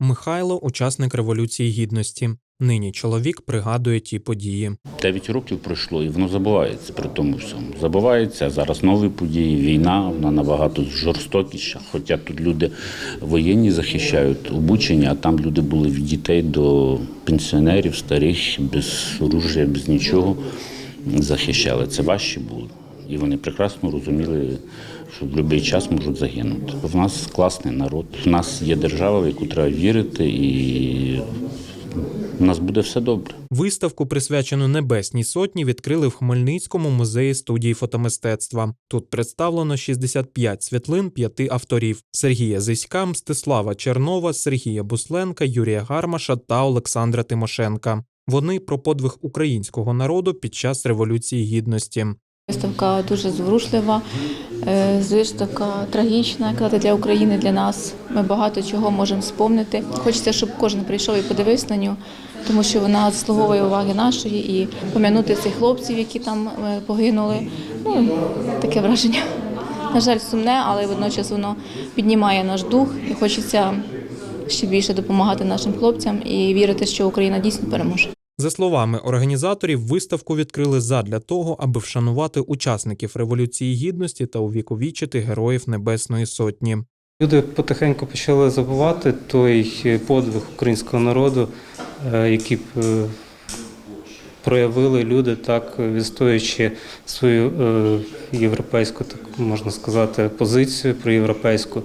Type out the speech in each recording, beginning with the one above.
Михайло учасник Революції Гідності. Нині чоловік пригадує ті події. 9 років пройшло, і воно забувається при тому всьому. Забувається зараз нові події, війна, вона набагато жорстокіша. Хоча тут люди воєнні захищають, обучені, а там люди були від дітей до пенсіонерів, старих, без оружия, без нічого захищали. Це важче було. І вони прекрасно розуміли, що в будь-який час можуть загинути. В нас класний народ, в нас є держава, в яку треба вірити, і в нас буде все добре. Виставку, присвячену Небесній Сотні, відкрили в Хмельницькому музеї студії фотомистецтва. Тут представлено 65 світлин п'яти авторів: Сергія Зиська, Мстислава Чернова, Сергія Бусленка, Юрія Гармаша та Олександра Тимошенка. Вони про подвиг українського народу під час Революції Гідності. Виставка дуже зворушлива, е, виставка трагічна, як казати, для України, для нас. Ми багато чого можемо спомнити. Хочеться, щоб кожен прийшов і подивився на нього, тому що вона заслуговує уваги нашої і пом'янути цих хлопців, які там е, загинули. Ну, таке враження. На жаль, сумне, але водночас воно піднімає наш дух і хочеться ще більше допомагати нашим хлопцям і вірити, що Україна дійсно переможе. За словами організаторів, виставку відкрили задля того, аби вшанувати учасників Революції Гідності та увіковічити героїв Небесної Сотні. Люди потихеньку почали забувати той подвиг українського народу, е, який е, проявили люди, так відстоюючи свою е, європейську, так можна сказати, позицію про європейську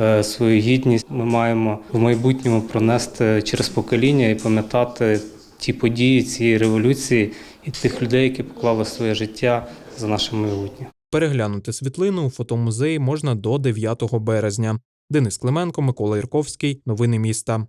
е, свою гідність. Ми маємо в майбутньому пронести через покоління і пам'ятати ті події цієї революції і тих людей, які поклали своє життя за наше майбутнє. Переглянути світлину у фотомузеї можна до 9 березня. Денис Клименко, Микола Ірковський. Новини міста.